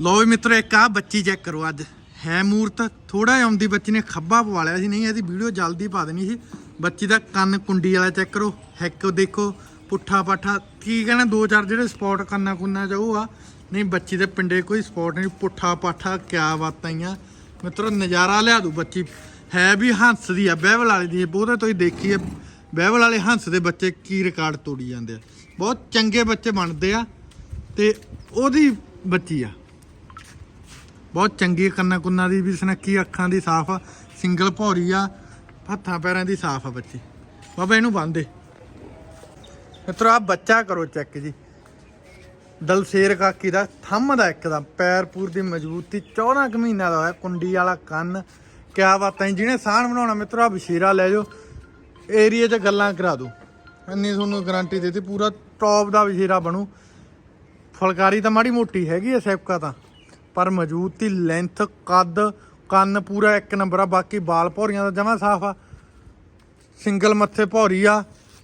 ਲਓ ਵੀ ਮਿੱਤਰੋ, ਇੱਕ ਆ ਬੱਚੀ ਚੈੱਕ ਕਰੋ ਅੱਜ। ਹੈ ਮੂਰਤ ਥੋੜਾ ਜਿਹਾ ਆਉਂਦੀ ਬੱਚੀ ਨੇ ਖੱਬਾ ਪਵਾ ਲਿਆ ਸੀ, ਨਹੀਂ, ਇਹਦੀ ਵੀਡੀਓ ਜਲਦੀ ਪਾ ਦੇਣੀ ਸੀ। ਬੱਚੀ ਦਾ ਕੰਨ ਕੁੰਡੀ ਵਾਲਾ ਚੈੱਕ ਕਰੋ, ਹੈਕ ਦੇਖੋ, ਪੁੱਠਾ ਪਾਠਾ, ਕੀ ਕਹਿਣਾ ਦੋ ਚਾਰ ਜਿਹੜੇ ਸਪੌਟ ਕੰਨਾ ਕੁੰਨਾ ਚ ਉਹ ਆ। ਨਹੀਂ, ਬੱਚੀ ਦੇ ਪਿੰਡੇ ਕੋਈ ਸਪੌਟ ਨਹੀਂ, ਪੁੱਠਾ ਪਾਠਾ, ਕਿਆ ਬਾਤਾਂ ਹੀ ਆ। ਮਿੱਤਰੋ, ਨਜ਼ਾਰਾ ਲਿਆ ਦੂ ਬੱਚੀ। ਹੈ ਵੀ ਹੰਸ ਦੀ ਆ, ਬਹਿਵਲ ਵਾਲੀ ਦੀ ਬਹੁਤੇ ਤੁਸੀਂ ਦੇਖੀ ਆ ਬਹਿਵਲ ਵਾਲੇ ਹੰਸ ਦੇ ਬੱਚੇ ਕੀ ਰਿਕਾਰਡ ਤੋੜੀ ਜਾਂਦੇ ਆ। ਬਹੁਤ ਚੰਗੇ ਬੱਚੇ ਬਣਦੇ ਆ ਤੇ ਉਹਦੀ ਬੱਚੀ ਆ। ਬਹੁਤ ਚੰਗੀ ਕੰਨਾਂ ਕੁੰਨਾਂ ਦੀ, ਵੀ ਸਨੱਕੀ ਅੱਖਾਂ ਦੀ ਸਾਫ਼ ਆ, ਸਿੰਗਲ ਭੌਰੀ ਆ, ਹੱਥਾਂ ਪੈਰਾਂ ਦੀ ਸਾਫ਼ ਆ ਬੱਚੀ। ਬਾਬਾ ਇਹਨੂੰ ਬੰਨਦੇ ਮਿੱਤਰੋ ਆ ਬੱਚਾ ਕਰੋ ਚੈੱਕ ਜੀ। ਦਲਸੇਰ ਕਾਕੀ ਦਾ ਥੰਮ ਦਾ ਇੱਕ ਦਾ, ਪੈਰ ਪੂਰ ਦੀ ਮਜ਼ਬੂਤੀ 14 ਕੁ ਮਹੀਨਾ ਦਾ ਹੋਇਆ, ਕੁੰਡੀ ਵਾਲਾ ਕੰਨ। ਕਿਆ ਬਾਤਾਂ ਜਿਹਨੇ ਸਾਹਣ ਬਣਾਉਣਾ, ਮਿੱਤਰੋ ਆ ਬਸ਼ੀਰਾ ਲੈ ਜਾਓ। ਏਰੀਆ 'ਚ ਗੱਲਾਂ ਕਰਾ ਦੋ ਇੰਨੀ ਤੁਹਾਨੂੰ ਗਾਰੰਟੀ ਦੇਤੀ, ਪੂਰਾ ਟੌਪ ਦਾ ਬਸ਼ੀਰਾ ਬਣੂ। ਫੁਲਕਾਰੀ ਤਾਂ ਮਾੜੀ ਮੋਟੀ ਹੈਗੀ ਐ ਸੈਪਕਾ ਤਾਂ। ਪਰ ਮਜ਼ਬੂਤੀ ਲੈਂਥ ਕੱਦ, ਕੰਨ ਪੂਰਾ ਇੱਕ ਨੰਬਰ ਆ, ਬਾਕੀ ਬਾਲ ਭੌਰੀਆਂ ਦਾ ਜਮਾ ਸਾਫ਼ ਆ। ਸਿੰਗਲ ਮੱਥੇ ਭੌਰੀ ਆ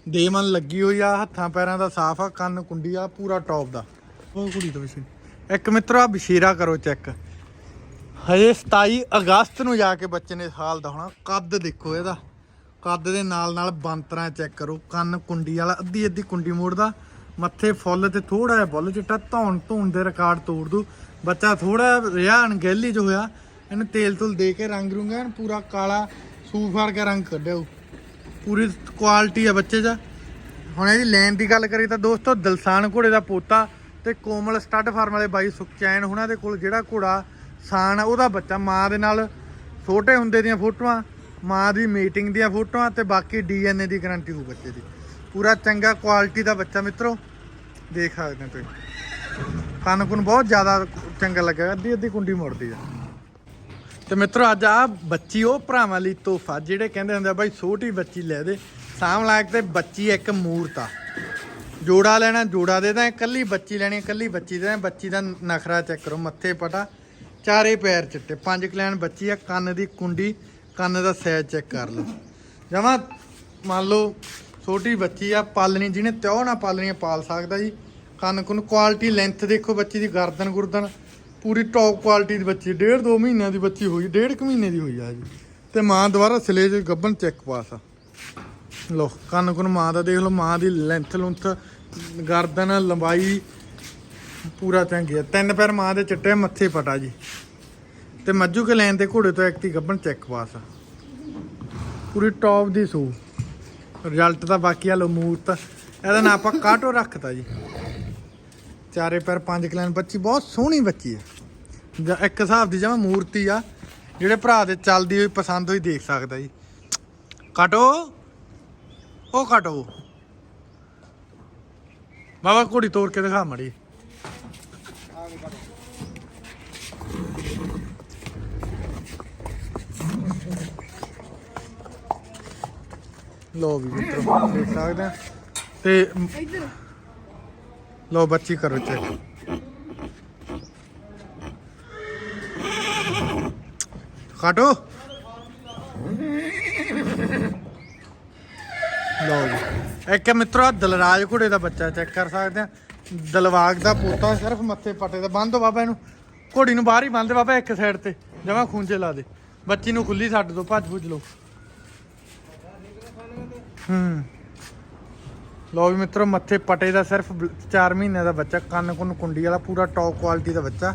ਦੇਮਨ ਲੱਗੀ ਹੋਈ ਆ, ਹੱਥਾਂ ਪੈਰਾਂ ਦਾ ਸਾਫ਼ ਆ, ਕੰਨ ਕੁੰਡੀ ਆ, ਪੂਰਾ ਟੌਪ ਦਾ। ਉਹ ਕੁੜੀ ਤੋਂ ਵਿਸ਼ੇ ਇੱਕ ਮਿੱਤਰੋ ਆ ਬਸ਼ੀਰਾ ਕਰੋ ਚੈੱਕ ਹਜੇ 27 ਅਗਸਤ ਨੂੰ ਜਾ ਕੇ ਬੱਚੇ ਨੇ ਸਾਲ ਦਾ ਹੋਣਾ ਕੱਦ ਦੇਖੋ ਇਹਦਾ। ਕੱਦ ਦੇ ਨਾਲ ਨਾਲ ਬੰਤਰਾਂ ਚੈੱਕ ਕਰੋ। ਕੰਨ ਕੁੰਡੀ ਵਾਲਾ ਅੱਧੀ ਅੱਧੀ ਕੁੰਡੀ ਮੋੜਦਾ। ਮੱਥੇ ਫੁੱਲ ਤੇ ਥੋੜਾ ਜਿਹਾ ਬੁੱਲ ਚਿੱਟਾ ਧੌਣ ਧੂਣ ਦੇ ਰਿਕਾਰਡ ਤੋੜ ਦੂ। ਬੱਚਾ ਥੋੜਾ ਰਿਹਾ ਅਣਗਹਿਲੀ ਚ ਹੋਇਆ, ਇਹਨੂੰ ਤੇਲ ਤੁਲ ਦੇ ਕੇ ਰੰਗ ਰੂੰਗਾ ਐਨ ਪੂਰਾ ਕਾਲਾ ਸੂਫ ਵਰਗਾ ਰੰਗ ਕੱਢਿਆ ਹੋਊ। ਪੂਰੀ ਕੁਆਲਿਟੀ ਆ ਬੱਚੇ ਦਾ ਹੁਣ ਇਹਦੀ ਲੈਣ ਦੀ ਗੱਲ ਕਰੀ ਤਾਂ ਦੋਸਤੋ ਦਲਸਾਨ ਘੋੜੇ ਦਾ ਪੋਤਾ ਤੇ ਕੋਮਲ ਸਟੱਡ ਫਾਰਮ ਵਾਲੇ ਬਾਈ ਸੁਖਚੈਨ ਉਹਨਾਂ ਦੇ ਕੋਲ ਜਿਹੜਾ ਘੋੜਾ ਸਾਨ ਉਹਦਾ ਬੱਚਾ ਮਾਂ ਦੇ ਨਾਲ ਛੋਟੇ ਹੁੰਦੇ ਦੀਆਂ ਫੋਟੋਆਂ, ਮਾਂ ਦੀ ਮੀਟਿੰਗ ਦੀਆਂ ਫੋਟੋਆਂ ਤੇ ਬਾਕੀ ਡੀਐਨਏ ਦੀ ਗਾਰੰਟੀ ਹੋ ਬੱਚੇ ਦੀ। ਪੂਰਾ ਚੰਗਾ ਕੁਆਲਿਟੀ ਦਾ ਬੱਚਾ ਮਿੱਤਰੋ, ਦੇਖ ਸਕਦੇ ਹੋ ਤੁਸੀਂ। ਕੰਨ ਕੁਨ ਬਹੁਤ ਜ਼ਿਆਦਾ ਚੰਗਾ ਲੱਗਾ, ਅੱਧੀ ਅੱਧੀ ਕੁੰਡੀ ਮੁੜਦੀ ਆ। ਤੇ ਮਿੱਤਰੋ, ਅੱਜ ਆ ਬੱਚੀ, ਉਹ ਭਰਾਵਾਂ ਲਈ ਤੋਹਫਾ, ਜਿਹੜੇ ਕਹਿੰਦੇ ਹੁੰਦੇ ਆ, ਬਾਈ, ਛੋਟੀ ਬੱਚੀ ਲੈ ਦੇ। ਸਾਮ ਲਾਇਕ ਤੇ ਬੱਚੀ ਇੱਕ ਮੂਰਤ ਆ। ਜੋੜਾ ਲੈਣਾ, ਜੋੜਾ ਦੇ ਦਾਂ ਇਕੱਲੀ ਬੱਚੀ ਲੈਣੀ, ਇਕੱਲੀ ਬੱਚੀ ਦੇ ਦਾਂ ਬੱਚੀ ਦਾ ਨਖਰਾ ਚੈੱਕ ਕਰੋ, ਮੱਥੇ ਪਟਾ, ਚਾਰੇ ਪੈਰ ਚਿੱਟੇ, ਪੰਜ ਕਲੈਨ ਬੱਚੀ ਆ, ਕੰਨ ਦੀ ਕੁੰਡੀ, ਕੰਨ ਦਾ ਸਾਈਜ਼ ਚੈੱਕ ਕਰ ਲਓ ਜਮਾ ਮੰਨ ਲਓ, ਛੋਟੀ ਬੱਚੀ ਆ, ਪਾਲਣੀ, ਜਿਹਨੇ ਤਿਉ ਨਾ ਪਾਲਣੀ ਪਾਲ ਸਕਦਾ ਜੀ। ਕੰਨ ਕੁਨ ਕੁਆਲਿਟੀ ਲੈਂਥ ਦੇਖੋ ਬੱਚੀ ਦੀ ਗਰਦਨ ਗੁਰਦਨ, ਪੂਰੀ ਟੌਪ ਕੁਆਲਿਟੀ ਦੀ ਬੱਚੀ, ਡੇਢ ਦੋ ਮਹੀਨਿਆਂ ਦੀ ਬੱਚੀ ਹੋਈ, ਡੇਢ ਕੁ ਮਹੀਨੇ ਦੀ ਹੋਈ ਆ ਜੀ। ਤੇ ਮਾਂ ਦੁਬਾਰਾ ਸਿਲੇ ਚ ਗੱਬਨ ਚੈੱਕ ਪਾਸ ਆ। ਲੋ ਕੰਨ ਕੁਨ ਮਾਂ ਦਾ ਦੇਖ ਲਓ, ਮਾਂ ਦੀ ਲੈਂਥ ਲੁੰਥ, ਗਰਦਨ, ਲੰਬਾਈ ਪੂਰਾ ਚੰਗੀ ਆ। ਤਿੰਨ ਪੈਰ ਮਾਂ ਦੇ ਚਿੱਟੇ, ਮੱਥੇ ਪਟਾ ਜੀ। ਤੇ ਮੱਜੂ ਕੇ ਲੈਣ ਦੇ ਘੋੜੇ ਤੋਂ ਐਕਟੀ ਗੱਬਨ ਚੈੱਕ ਪਾਸ ਆ। ਪੂਰੀ ਟੌਪ ਦੀ ਸੂ। ਰਿਜ਼ਲਟ ਤਾਂ ਬਾਕੀ ਆ ਲੋ ਮੂਰਤ। ਇਹਦਾ ਨਾਂ ਆਪਾਂ ਕਾਟੋ ਰੱਖਤਾ ਜੀ। ਚਾਰੇ ਪੈਰ ਪੰਜ ਕਲੈਨ ਬੱਚੀ, ਬਹੁਤ ਸੋਹਣੀ ਬੱਚੀ ਹੈ। ਜਾਂ ਇੱਕ ਹਿਸਾਬ ਦੀ ਜਿਵੇਂ ਮੂਰਤੀ ਆ, ਜਿਹੜੇ ਭਰਾ ਦੇ ਚੱਲਦੀ ਹੋਈ ਪਸੰਦ ਹੋਈ ਦੇਖ ਸਕਦਾ ਜੀ। ਕਟੋ? ਉਹ ਕਟੋ। ਬਾਬਾ, ਘੋੜੀ ਤੋੜ ਕੇ ਦਿਖਾ ਮੜੀ। ਲੋ ਵੀ ਮਿੱਤਰੋ, ਦੇਖ ਸਕਦੇ ਆ। ਤੇ ਲੋ ਬੱਚੀ ਕਰੋ ਚੈੱਕ ਕਾਟੋ ਲੋ ਜੀ। ਇੱਕ ਮਿੱਤਰੋ, ਆਹ ਦਲਰਾਜ ਘੋੜੇ ਦਾ ਬੱਚਾ ਚੈੱਕ ਕਰ ਸਕਦੇ ਆ। ਦਲਵਾਗ ਦਾ ਪੋਤਾ ਸਿਰਫ ਮੱਥੇ ਪੱਟੇ ਦਾ। ਬੰਨ ਦੋ ਬਾਬਾ ਇਹਨੂੰ। ਘੋੜੀ ਨੂੰ ਬਾਹਰ ਹੀ ਬੰਨ ਦੇ ਬਾਬਾ, ਇੱਕ ਸਾਈਡ ਤੇ। ਜਮਾ ਖੂੰਜੇ ਲਾ ਦੇ। ਬੱਚੀ ਨੂੰ ਖੁੱਲੀ ਛੱਡ ਦੋ ਭੱਜ ਭੁੱਜ ਲਓ। ਹੂੰ। ਲੋ ਵੀ ਮਿੱਤਰੋ, ਮੱਥੇ ਪਟੇ ਦਾ ਸਿਰਫ 4 ਮਹੀਨੇ ਦਾ ਬੱਚਾ ਕੰਨ ਕੁੰਨ ਕੁੰਡੀ ਵਾਲਾ, ਪੂਰਾ ਟੌਪ ਕੁਆਲਿਟੀ ਦਾ ਬੱਚਾ।